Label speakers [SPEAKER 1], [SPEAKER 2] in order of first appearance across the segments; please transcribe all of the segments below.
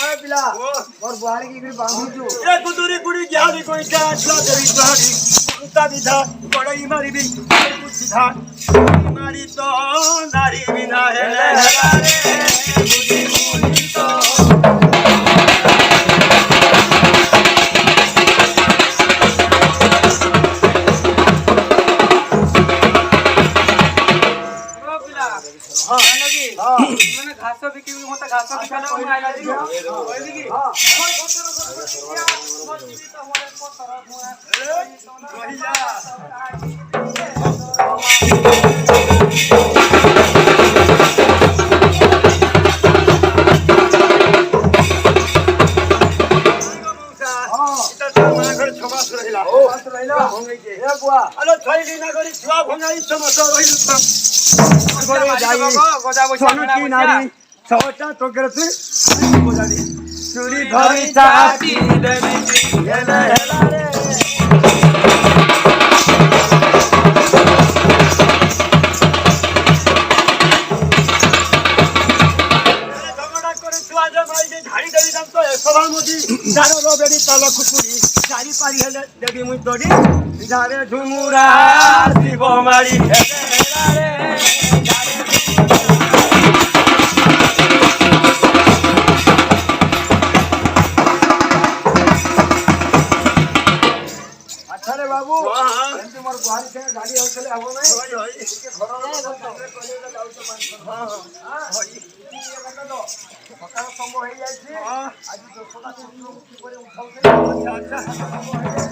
[SPEAKER 1] ಓಯ್ ಪಿಲಾ ಅವರ ಬಾಳಿಗೆ ಇಗ್ರಿ ಬಾಂಬಿಟ್ಟು ಇರ
[SPEAKER 2] ಕುದುರಿ ಕುಡಿ ಜಾಲಿ ಕೊಯ್ ಕಾಟ್ಲ
[SPEAKER 1] ದರಿ ಬಾಡಿ ಕುಂತ ವಿಧಾ ಕೊಡೈ ಮರಿ ಬಿ ಕುಸಿಧಾ ಮಾರಿ ತೋ ನಾರಿ ವಿನಾ ಹೇಳೆ ಹರಾರೆ নাকি মানে ঘাস বিক্রি মতো ঘাস বিক্রি করে আমি আইলা
[SPEAKER 3] দিও ওই দিকে হ্যাঁ। আমার গোসর গোসর দিয়া আমার জীবিত
[SPEAKER 2] হওয়ার পর
[SPEAKER 1] তারা ধোয়া রহিয়া ছোয়া ভঙাই সমস্ত রহিল
[SPEAKER 3] দেবি
[SPEAKER 1] সবার মধ্যে যার রবেরি তল চারি পারি হেলে দেবী মুই যারে ঝুমুরা শিব মারি হেলে হেলা
[SPEAKER 2] ବାବୁ
[SPEAKER 1] ହଁ, ହଁ।
[SPEAKER 2] ଏମିତି ମୋର ବୁହାରୀ ସାଙ୍ଗେ ଗାଡ଼ି ହଉଥିଲେ ହବ ନାହିଁ
[SPEAKER 1] ହଇ ହଇ
[SPEAKER 2] ଟିକେ ଘର ସକାଳ ସମୟ ହେଇଯାଇଛି
[SPEAKER 1] ହଁ।
[SPEAKER 2] ଆଜି ଦଶଟା ତିନିରୁ କିପରି ଉଠାଉଥିଲେ
[SPEAKER 1] ଆଚ୍ଛା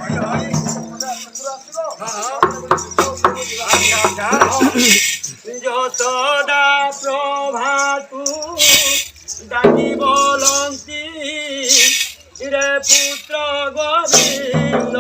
[SPEAKER 1] ହଇ ହଇ
[SPEAKER 2] ଶେଷରୁ ଆସିବ
[SPEAKER 1] যতদা প্রভাতু ডাকি বলন্তি রে পুত্র গোবিন্দ